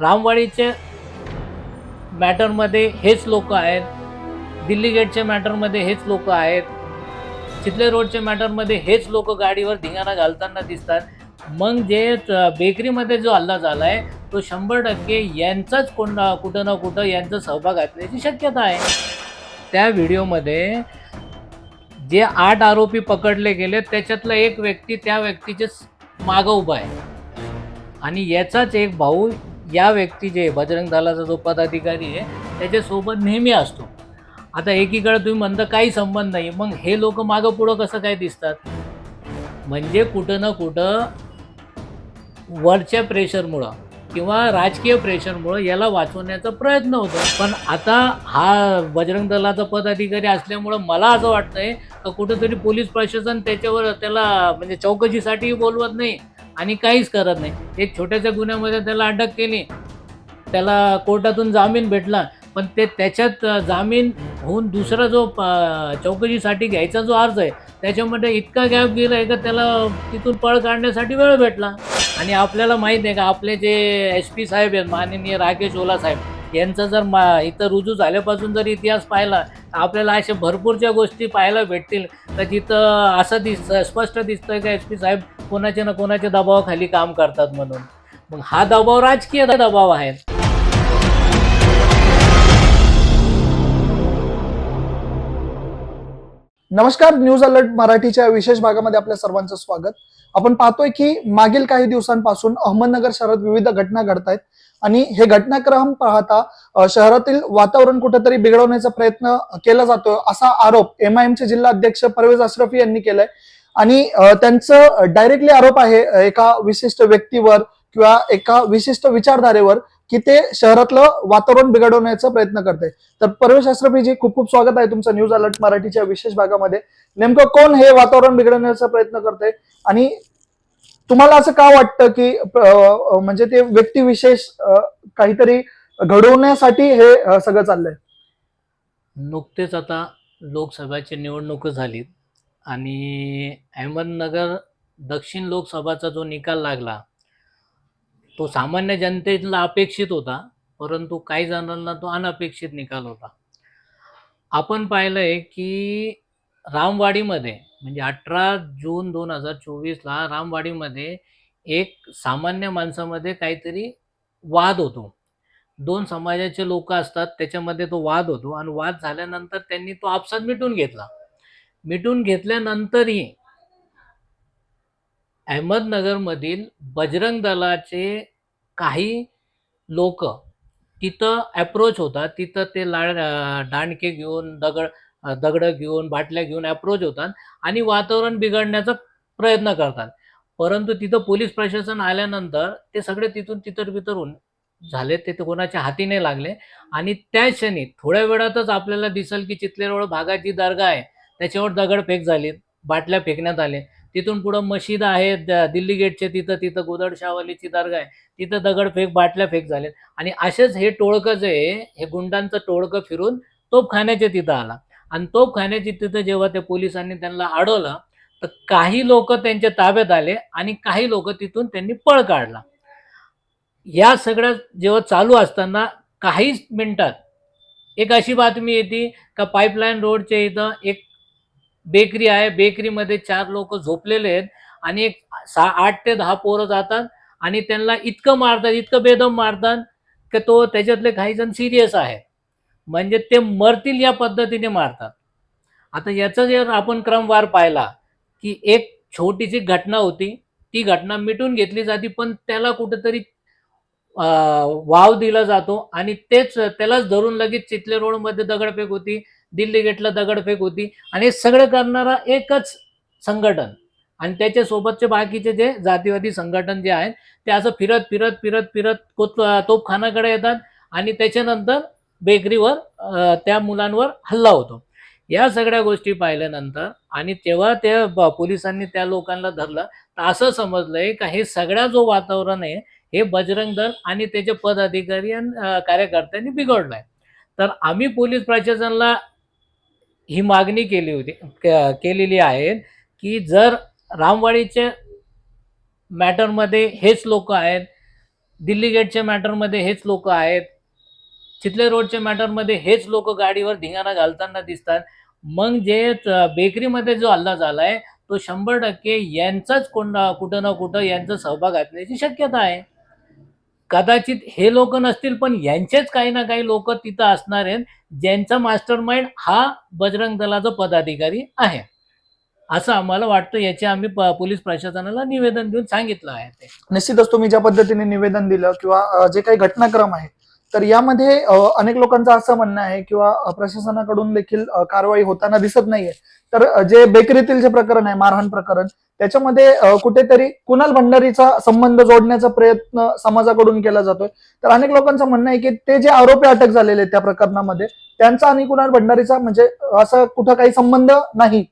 रामवाडीचे मॅटरमध्ये हेच लोक आहेत. दिल्ली गेटच्या मॅटरमध्ये हेच लोक आहेत. चितले रोडच्या मॅटरमध्ये हेच लोक गाडीवर धिंगाणा घालताना दिसतात. मग जे बेकरीमध्ये जो हल्ला झाला आहे तो शंभर टक्के यांचाच कोण कुठं ना कुठं यांचा सहभाग असण्याची शक्यता आहे. त्या व्हिडिओमध्ये जे आठ आरोपी पकडले गेले त्याच्यातला एक व्यक्ती त्या व्यक्तीचे मागं उभा आहे. आणि याचाच एक भाऊ या व्यक्ती जे बजरंग दलाचा जो पदाधिकारी आहे त्याच्यासोबत नेहमी असतो. आता एकीकडे तुम्ही म्हणता काही संबंध नाही मग हे लोक मागं पुढं कसं काय दिसतात? म्हणजे कुठं ना कुठं वरच्या प्रेशरमुळं किंवा राजकीय प्रेशरमुळं याला वाचवण्याचा प्रयत्न होतो. पण आता हा बजरंग दलाचा पदाधिकारी असल्यामुळं मला असं वाटतंय का कुठंतरी पोलीस प्रशासन त्याच्यावर त्याला म्हणजे चौकशीसाठी बोलवत नाही आणि काहीच करत नाही. एक छोट्याशा गुन्ह्यामध्ये त्याला अटक केली. त्याला कोर्टातून जामीन भेटला. पण ते त्याच्यात जामीन होऊन दुसरा जो प- चौकशीसाठी घ्यायचा जो अर्ज आहे त्याच्यामध्ये इतका गॅप गेला आहे का त्याला तिथून पळ काढण्यासाठी वेळ भेटला. आणि आपल्याला माहीत आहे का आपले जे एस पी साहेब आहेत माननीय राकेश ओला साहेब यांचा जर मा इथं रुजू झाल्यापासून जर इतिहास पाहिला तर आपल्याला अशा भरपूरच्या गोष्टी पाहायला भेटतील. तर तिथं असं दिस स्पष्ट दिसतं का एस पी साहेब कोणाच्या ना कोणाच्या दबावाखाली काम करतात म्हणून. मग हा दबाव राजकीय दबाव आहे. नमस्कार न्यूज अलर्ट मराठीच्या विशेष भागामध्ये आपल्या सर्वांचं स्वागत. आपण पाहतोय की मागील काही दिवसांपासून अहमदनगर शहरात विविध घटना घडत आहेत आणि हे घटनाक्रम पाहता शहरातील वातावरण कुठेतरी बिघडवण्याचा प्रयत्न केला जातोय असा आरोप एमआयएमचे जिल्हा अध्यक्ष परवेज अश्रफी यांनी केलाय. आणि त्यांचं डायरेक्टली आरोप आहे एका विशिष्ट व्यक्तीवर किंवा एका विशिष्ट विचारधारेवर की ते शहरातलं वातावरण बिघडवण्याचा प्रयत्न करते तर परवेश अश्रफीजी खूप खूप स्वागत आहे तुमचं न्यूज अलर्ट मराठीच्या विशेष भागामध्ये. नेमकं कोण हे वातावरण बिघडवण्याचा प्रयत्न करते आणि तुम्हाला असं का वाटतं की म्हणजे ते व्यक्तिविशेष काहीतरी घडवण्यासाठी हे सगळं चाललंय? नुकतेच आता लोकसभेची निवडणूक झालीत. आणि अहमदनगर दक्षिण लोकसभाचा जो निकाल लागला तो सामान्य जनतेला अपेक्षित होता परंतु काही जणांना तो अनपेक्षित निकाल होता. आपण पाहिलंय की रामवाडीमध्ये म्हणजे अठरा जून दोन हजार चोवीसला रामवाडीमध्ये एक सामान्य माणसामध्ये काहीतरी वाद होतो. दोन समाजाचे लोक असतात त्याच्यामध्ये तो वाद होतो आणि वाद झाल्यानंतर त्यांनी तो आपसात मिटून घेतला. मिटून घेतल्यानंतरही अहमदनगरमधील बजरंग दलाचे काही लोक तिथं ॲप्रोच होतात. तिथं ते लाड दांडके घेऊन दगड दगडं घेऊन बाटल्या घेऊन अप्रोच होतात आणि वातावरण बिघडण्याचा प्रयत्न करतात. परंतु तिथं पोलीस प्रशासन आल्यानंतर ते सगळे तिथून तितर बितर होऊन झाले. ते कोणाच्या हाती नाही लागले. आणि त्या क्षणी थोड्या वेळातच आपल्याला दिसेल की चितलेरोड भागाची दर्गा आहे. त्याच्यावर दगडफेक झाली बाटल्या फेकण्यात आले तिथून पुढं मशीद आहे द- दिल्ली गेटचे तिथं तिथं गोदड शाहवालीची दर्गा आहे. तिथं दगडफेक बाटल्या फेक झाले आणि असेच हे टोळकं जे आहे हे गुंडांचं टोळकं फिरून तोपखान्याच्या तिथं आला. आणि तोपखान्याची तिथं जेव्हा त्या पोलिसांनी त्यांना अडवलं तर काही लोक त्यांच्या ताब्यात आले आणि काही लोक तिथून त्यांनी पळ काढला. या सगळ्या जेव्हा चालू असताना काहीच मिनिटात एक अशी बातमी येते का पाईपलाईन रोडच्या इथं एक बेकरी आहे. बेकरीमध्ये चार लोक झोपलेले आहेत आणि एक सहा आठ ते दहा पोरं जातात आणि त्यांना इतकं मारतात इतकं बेदम मारतात की तो त्याच्यातले काही जण सिरियस आहे. म्हणजे ते मरतील या पद्धतीने मारतात. आता याचा जर आपण क्रमवार पाहिला की एक छोटीशी घटना होती. ती घटना मिटून घेतली जाते पण त्याला कुठेतरी वाव दिला जातो आणि तेच त्यालाच धरून लगेच चितले रोडमध्ये दगडफेक होती. दिल्ली गेटला दगडफेक होती आणि हे सगळं करणारा एकच संघटन. आणि त्याच्यासोबतचे बाकीचे जे जातीवादी संघटन जे आहेत ते असं फिरत फिरत फिरत फिरत कोत तोपखानाकडे येतात आणि त्याच्यानंतर बेकरीवर त्या मुलांवर हल्ला होतो. या सगळ्या गोष्टी पाहिल्यानंतर आणि तेव्हा त्या पोलिसांनी त्या लोकांना धरलं तर असं समजलंय का हे सगळ्या जो वातावरण आहे हे बजरंग दल आणि त्याचे पदाधिकारी आणि कार्यकर्त्यांनी बिघडलंय. तर आम्ही पोलीस प्रशासनाला ही मागणी केली होती क- केलेली आहे की जर रामवाडीच्या मॅटरमध्ये हेच लोक आहेत दिल्ली गेटच्या मॅटरमध्ये हेच लोक आहेत चितले रोडच्या मॅटरमध्ये हेच लोक गाडीवर धिंगाणा घालताना दिसतात मग जे बेकरीमध्ये जो हल्ला झाला आहे तो शंभर टक्के यांचाच कोण कुठं ना कुठं यांचा सहभाग असण्याची शक्यता आहे. कदाचित हे लोक नसतील पण यांचेच काही ना काही लोक तिथं असणार आहेत ज्यांचा मास्टर माइंड हा बजरंग दलाचा पदाधिकारी आहे. असं आम्हाला वाटतं याचे आम्ही पोलीस प्रशासनाला निवेदन देऊन सांगितलं आहे ते. निश्चितच तुम्ही ज्या पद्धतीने निवेदन दिलं किंवा जे काही घटनाक्रम आहे तर यामध्ये अनेक लोकांचं असं म्हणणं आहे किंवा प्रशासनाकडून देखील कारवाई होताना दिसत नाहीये. तर जे बेकरीतील जे प्रकरण आहे मारहाण प्रकरण त्याच्यामध्ये कुठेतरी कुणाल भंडारीचा संबंध जोडण्याचा प्रयत्न समाजाकडून केला जातोय. तर अनेक लोकांचं म्हणणं आहे की ते जे आरोपी अटक झालेले आहेत त्या प्रकरणामध्ये त्यांचा आणि कुणाल भंडारीचा म्हणजे असं कुठं काही संबंध नाही.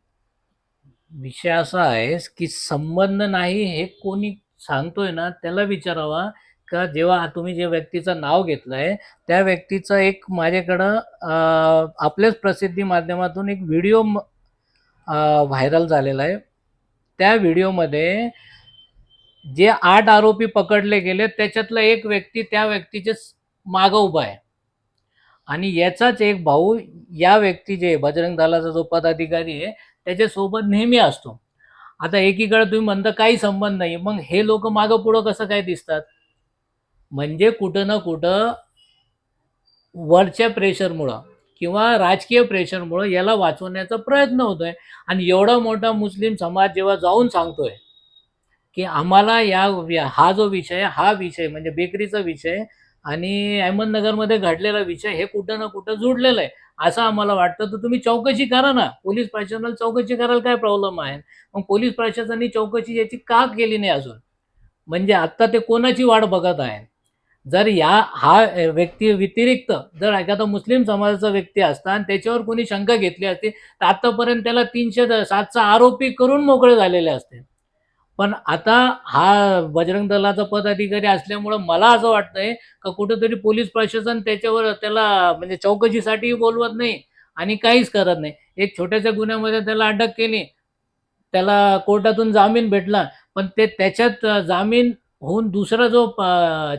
विषय असा आहे की संबंध नाही हे कोणी सांगतोय ना त्याला विचारावा. का? जेव्हा तुम्ही जे व्यक्तीचं नाव घेतलंय त्या व्यक्तीचं एक माझ्याकडं आपल्याच प्रसिद्धी माध्यमातून एक व्हिडिओ व्हायरल झालेला आहे. त्या व्हिडिओमध्ये जे आठ आरोपी पकडले गेले त्याच्यातला एक व्यक्ती त्या व्यक्तीचे मागं उभा आहे. आणि याचाच एक भाऊ या व्यक्ती जे बजरंग दलाचा जो पदाधिकारी आहे त्याच्यासोबत नेहमी असतो. आता एकीकडे तुम्ही म्हणता काही संबंध नाही. मग हे लोक मागं पुढं कसं काय दिसतात? म्हणजे कुठं ना कुठं वरच्या प्रेशरमुळं किंवा राजकीय प्रेशरमुळं याला वाचवण्याचा प्रयत्न होतोय. आणि एवढा मोठा मुस्लिम समाज जेव्हा जाऊन सांगतोय की आम्हाला या हा जो विषय हा विषय म्हणजे बेकरीचा विषय आणि अहमदनगरमध्ये घडलेला विषय हे कुठं ना कुठं जुडलेलं आहे. असं आम्हाला वाटतं. तर तुम्ही चौकशी करा ना. पोलीस प्रशासनाला चौकशी करायला काय प्रॉब्लेम आहे? मग पोलीस प्रशासनाने चौकशी याची का केली नाही अजून? म्हणजे आत्ता ते कोणाची वाट बघत आहे जर या हा व्यक्ती व्यतिरिक्त जर एखादा मुस्लिम समाजाचा व्यक्ती असता आणि त्याच्यावर कोणी शंका घेतली असती तर आतापर्यंत त्याला तीनशे सातचा आरोपी करून मोकळे झालेले असते. पण आता हा बजरंग दलाचा पदाधिकारी असल्यामुळं मला असं वाटतंय का कुठंतरी पोलीस प्रशासन त्याच्यावर त्याला म्हणजे चौकशीसाठी बोलवत नाही आणि काहीच करत नाही. एक छोट्याशा गुन्ह्यामध्ये त्याला अटक केली त्याला कोर्टातून जामीन भेटला पण ते त्याच्यात जामीन होऊन दुसरा जो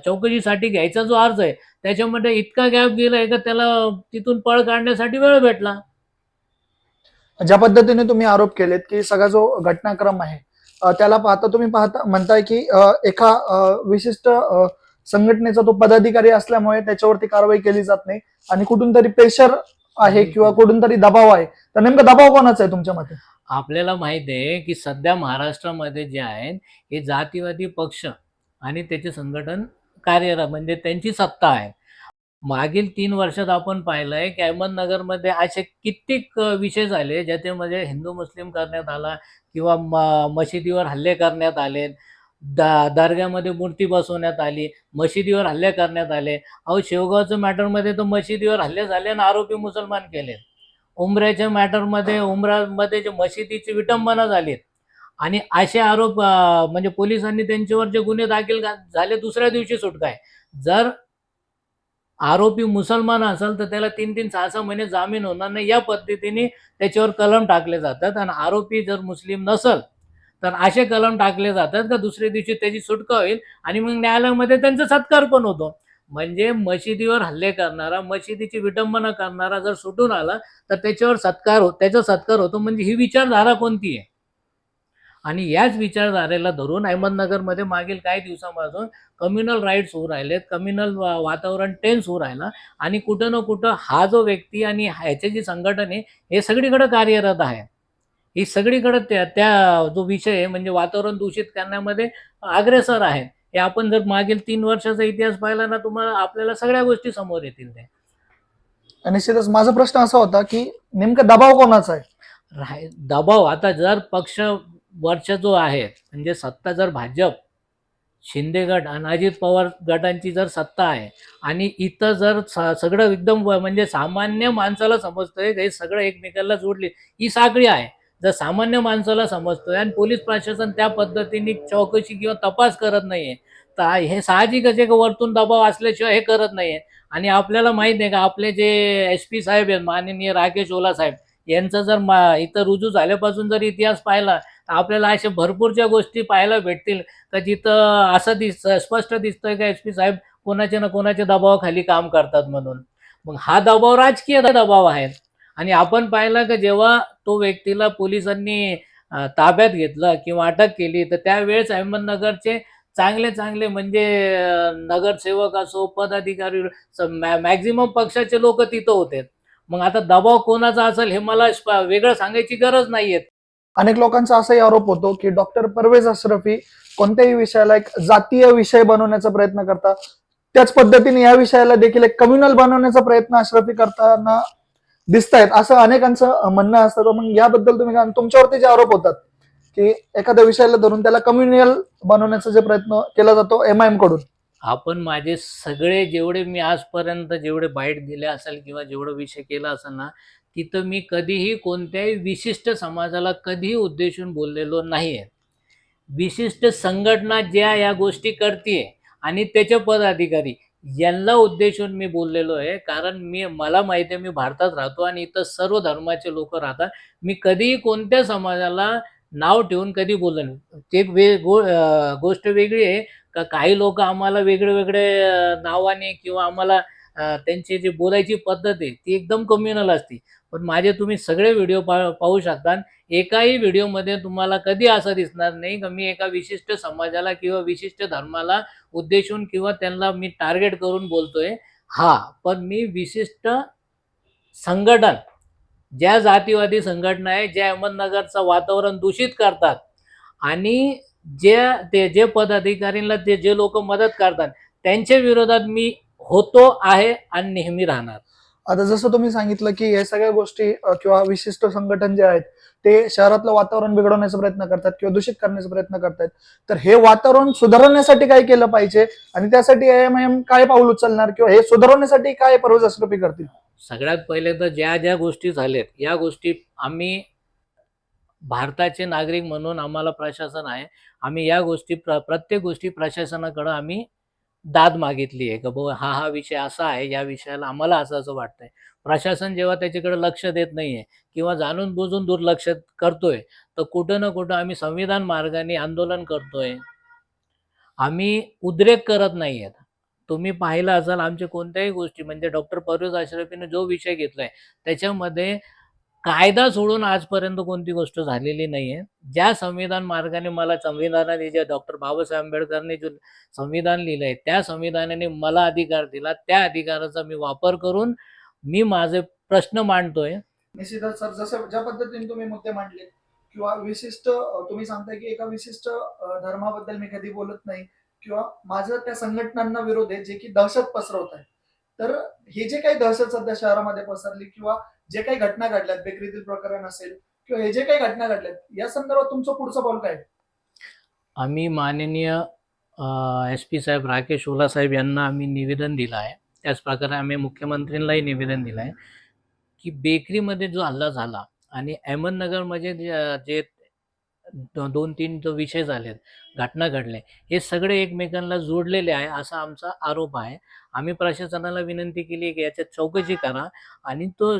चौकशीसाठी घ्यायचा जो अर्ज आहे त्याच्यामध्ये इतका गॅप गेलाय का त्याला तिथून पळ काढण्यासाठी वेळ भेटला? ज्या पद्धतीने तुम्ही आरोप केलेत की सगळा जो घटनाक्रम आहे त्याला पाहता तुम्ही पाहता म्हणताय की एका विशिष्ट संघटनेचा तो पदाधिकारी असल्यामुळे त्याच्यावरती कारवाई केली जात नाही आणि कुठून तरी प्रेशर आहे किंवा कुठून तरी दबाव आहे तर नेमका दबाव कोणाचा आहे तुमच्या मते? आपल्याला माहीत आहे की सध्या महाराष्ट्रामध्ये जे आहेत हे जातीवादी पक्ष आणि त्याचे संघटन कार्यरत म्हणजे त्यांची सत्ता आहे. मागील तीन वर्षात आपण पाहिलंय की अहमदनगरमध्ये असे कित्येक विषय झाले ज्याच्यामध्ये म्हणजे हिंदू मुस्लिम करण्यात आला किंवा म मशिदीवर हल्ले करण्यात आले दा दर्ग्यामध्ये मूर्ती बसवण्यात आली मशिदीवर हल्ले करण्यात आले. अहो शेवगावच्या मॅटरमध्ये तर मशिदीवर हल्ले झाले आणि आरोपी मुसलमान केले. उमऱ्याच्या मॅटरमध्ये उमरामध्ये जे मशिदीची विटंबना झाली आणि असे आरोप म्हणजे पोलिसांनी त्यांच्यावर जे गुन्हे दाखल झाले दुसऱ्या दिवशी सुटका आहे. जर आरोपी मुसलमान असेल तर त्याला तीन तीन सहा सहा महिने जामीन होणार नाही. या पद्धतीने त्याच्यावर कलम टाकले जातात आणि आरोपी जर मुस्लिम नसल तर असे कलम टाकले जातात का दुसऱ्या दिवशी त्याची सुटका होईल आणि मग न्यायालयामध्ये त्यांचा सत्कार पण होतो. म्हणजे मशिदीवर हल्ले करणारा मशिदीची विटंबना करणारा जर सुटून आला तर त्याच्यावर सत्कार हो त्याचा सत्कार होतो. म्हणजे ही विचारधारा कोणती आहे? आणि याच विचारधारेला धरून अहमदनगरमध्ये मागील काही दिवसांपासून कम्युनल राईट्स होऊ राहिलेत कम्युनल वातावरण टेन्स होऊ राहिलं आणि कुठं ना कुठं हा जो व्यक्ती आणि ह्याचे जी संघटन आहे हे सगळीकडे कार्यरत आहे. ही सगळीकडे त्या त्या जो विषय आहे म्हणजे वातावरण दूषित करण्यामध्ये अग्रेसर आहे. हे आपण जर मागील तीन वर्षाचा इतिहास पाहिला ना तुम्हाला आपल्याला सगळ्या गोष्टी समोर येतील ते निश्चितच माझा प्रश्न असा होता की नेमका दबाव कोणाचा आहे? दबाव आता जर पक्ष वर्ष जो आहे म्हणजे सत्ता जर भाजप शिंदे गट आणि अजित पवार गटांची जर सत्ता आहे आणि इथं जर स- सगळं एकदम म्हणजे सामान्य माणसाला समजतंय हे सगळं एकमेकाला जोडले ही साखळी आहे. जर सामान्य माणसाला समजतोय आणि पोलीस प्रशासन त्या पद्धतीने चौकशी किंवा तपास करत नाहीये तर हे साहजिकच एक वरतून दबाव असल्याशिवाय हे करत नाहीये. आणि आपल्याला माहीत आहे का आपले जे एस पी साहेब आहेत माननीय राकेश ओला साहेब यांचा जर मा इथं रुजू झाल्यापासून जर इतिहास पाहिला तर आपल्याला अशा भरपूरच्या गोष्टी पाहायला भेटतील. का जिथं असं दिस स्पष्ट दिसतंय का एस पी साहेब कोणाच्या ना कोणाच्या दबावाखाली काम करतात म्हणून. मग हा दबाव राजकीय दबाव आहे. आणि आपण पाहिलं का जेव्हा तो व्यक्तीला पोलिसांनी ताब्यात घेतलं किंवा अटक केली तर त्यावेळेस अहमदनगरचे चांगले चांगले म्हणजे नगरसेवक असो पदाधिकारी मॅक्झिमम पक्षाचे लोक तिथं होते. मग आता दबाव कोणाचा असेल हे मला वेगळं सांगायची गरज नाहीये. अनेक लोकांचा असाही आरोप होतो की डॉक्टर परवेज अशरफी कोणत्याही विषयाला एक जातीय विषय बनवण्याचा प्रयत्न करतात. त्याच पद्धतीने या विषयाला देखील एक कम्युनल बनवण्याचा प्रयत्न अशरफी करताना दिसत आहेत असं अनेकांचं म्हणणं असतं. मग याबद्दल तुम्ही तुमच्यावरती जे आरोप होतात की एखाद्या विषयाला धरून त्याला कम्युनियल बनवण्याचा जे प्रयत्न केला जातो एम आय एमकडून. आपण माझे सगळे जेवढे मी आजपर्यंत जेवढे बाईट दिले असेल किंवा जेवढं विषय केला असेल ना तिथं मी कधीही कोणत्याही विशिष्ट समाजाला कधीही उद्देशून बोललेलो नाही आहे विशिष्ट संघटना ज्या या गोष्टी करते आणि त्याचे पदाधिकारी यांना उद्देशून मी बोललेलो आहे कारण मी मला माहिती आहे मी भारतात राहतो आणि इथं सर्व धर्माचे लोक राहतात. मी कधीही कोणत्या समाजाला नाव ठेवून कधी बोललो नाही. ते वे गो गोष्ट वेगळी आहे. का काही लोक आम्हाला वेगळे वेगळे नावाने किंवा आम्हाला त्यांची जी बोलायची पद्धत आहे ती एकदम कम्युनल असते. पण माझे तुम्ही सगळे व्हिडिओ पा पाहू शकता. एकाही व्हिडिओमध्ये तुम्हाला कधी असं दिसणार नाही का मी एका विशिष्ट समाजाला किंवा विशिष्ट धर्माला उद्देशून किंवा त्यांना मी टार्गेट करून बोलतोय. हा पण मी विशिष्ट संघटन ज्या जातीवादी संघटना आहे ज्या अहमदनगरचं वातावरण दूषित करतात आणि जे ते जे पदाधिकारीला ते जे लोक मदत करतात त्यांच्या विरोधात मी होतो आहे आणि नेहमी राहणार. आता जसं तुम्ही सांगितलं की हे सगळ्या गोष्टी किंवा विशिष्ट संघटन जे आहेत ते शहरातलं वातावरण बिघडवण्याचा प्रयत्न करतात किंवा दूषित करण्याचा प्रयत्न करतात. तर हे वातावरण सुधारण्यासाठी काय केलं पाहिजे? आणि त्यासाठी एम काय पाऊल उचलणार किंवा हे सुधारवण्यासाठी काय परवेज करतील? सगळ्यात पहिले तर ज्या ज्या गोष्टी झाल्यात या गोष्टी आम्ही भारताचे नागरिक म्हणून आम्हाला प्रशासन आहे. आम्ही या गोष्टी प्र प्रत्येक गोष्टी प्रशासनाकडं आम्ही दाद मागितली आहे. का बाबा हा हा विषय असा आहे या विषयाला आम्हाला असं असं वाटतंय. प्रशासन जेव्हा त्याच्याकडे लक्ष देत नाहीये किंवा जाणून बुजून दुर्लक्ष करतोय तर कुठं ना कुठं आम्ही संविधान मार्गाने आंदोलन करतोय. आम्ही उद्रेक करत नाही आहेत तुम्ही पाहिलं असाल आमच्या कोणत्याही गोष्टी म्हणजे डॉक्टर परवेज अशरफीने जो विषय घेतलाय त्याच्यामध्ये कायदा सोडून आजपर्यंत कोणती गोष्ट झालेली नाही आहे ज्या संविधान मार्गाने मला संविधानाने जे डॉक्टर बाबासाहेब आंबेडकरने जे संविधान लिहिलंय त्या संविधानाने मला अधिकार दिला त्या अधिकाराचा मी वापर करून मी माझे प्रश्न मांडतोय. निश्चितच सर जसं ज्या पद्धतीने तुम्ही मुद्दे मांडले किंवा विशिष्ट तुम्ही सांगताय की एका विशिष्ट धर्माबद्दल मी कधी बोलत नाही किंवा माझं त्या संघटनांना विरोध आहे जे की दहशत पसरवत आहे तर हे जे काही दहशत सध्या शहरामध्ये पसरली किंवा जे काही घटना घडल्यात बेकरीतील प्रकरण असेल किंवा हे जे काही घटना घडल्यात या संदर्भात तुमचं पुढचं पाऊल काय? आम्ही माननीय एस पी साहेब राकेश ओला साहेब यांना आम्ही निवेदन दिलं आहे. त्याचप्रकारे आम्ही मुख्यमंत्र्यांनाही निवेदन दिलं आहे की बेकरीमध्ये जो हल्ला झाला आणि अहमदनगरमध्ये जे जे दोन तीन जो विषय झालेत घटना घडल्या हे सगळे एकमेकांना जोडलेले आहे असा आमचा आरोप आहे. आम्ही प्रशासनाला विनंती केली की याच्यात चौकशी करा आणि तो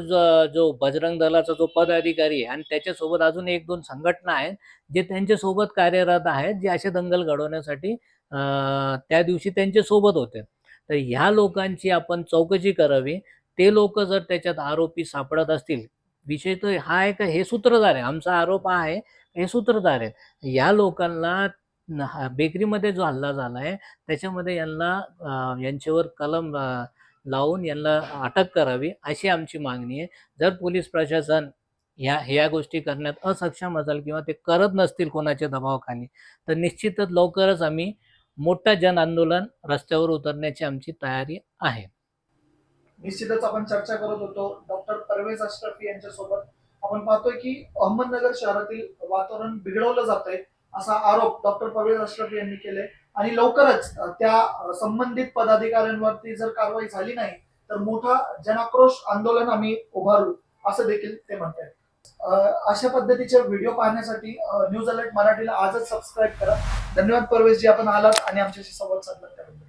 जो बजरंग दलाचा जो पदाधिकारी आहे आणि त्याच्यासोबत अजून एक दोन संघटना आहेत जे त्यांच्यासोबत कार्यरत आहेत जे असे दंगल घडवण्यासाठी त्या दिवशी त्यांच्यासोबत होते. तर ह्या लोकांची आपण चौकशी करावी. ते लोक जर त्याच्यात आरोपी सापडत असतील विषय तर हा आहे का हे सूत्रधार आहे. आमचा आरोप हा आहे हे सूत्रधार आहेत या लोकांना हा- बेकरीमध्ये जो हल्ला झाला आहे त्याच्यामध्ये यांना यांच्यावर कलम लावून यांना अटक करावी अशी आमची मागणी आहे. जर पोलीस प्रशासन ह्या ह्या गोष्टी करण्यात असक्षम असाल किंवा ते करत नसतील कोणाच्या दबावाखाली तर निश्चितच लवकरच आम्ही मोठं जन आंदोलन रस्त्यावर उतरण्याची आमची तयारी आहे. निश्चितच आपण चर्चा करत होतो. डॉक्टर परवेज अश्रफी यांच्यासोबत. आपण पाहतोय की अहमदनगर शहरातील वातावरण बिघडवलं जात आहे असा आरोप डॉक्टर परवेज अश्रफी यांनी केले. आणि लवकरच त्या संबंधित पदाधिकाऱ्यांवरती जर कारवाई झाली नाही तर मोठा जनाक्रोश आंदोलन आम्ही उभारू असं देखील ते म्हणतात अशा पद्धतीचे व्हिडिओ पाहण्यासाठी न्यूज अलर्ट मराठीला आजच सबस्क्राईब करा. धन्यवाद परवेश जी आपण आलात आणि आमच्याशी संवाद साधला त्याबद्दल.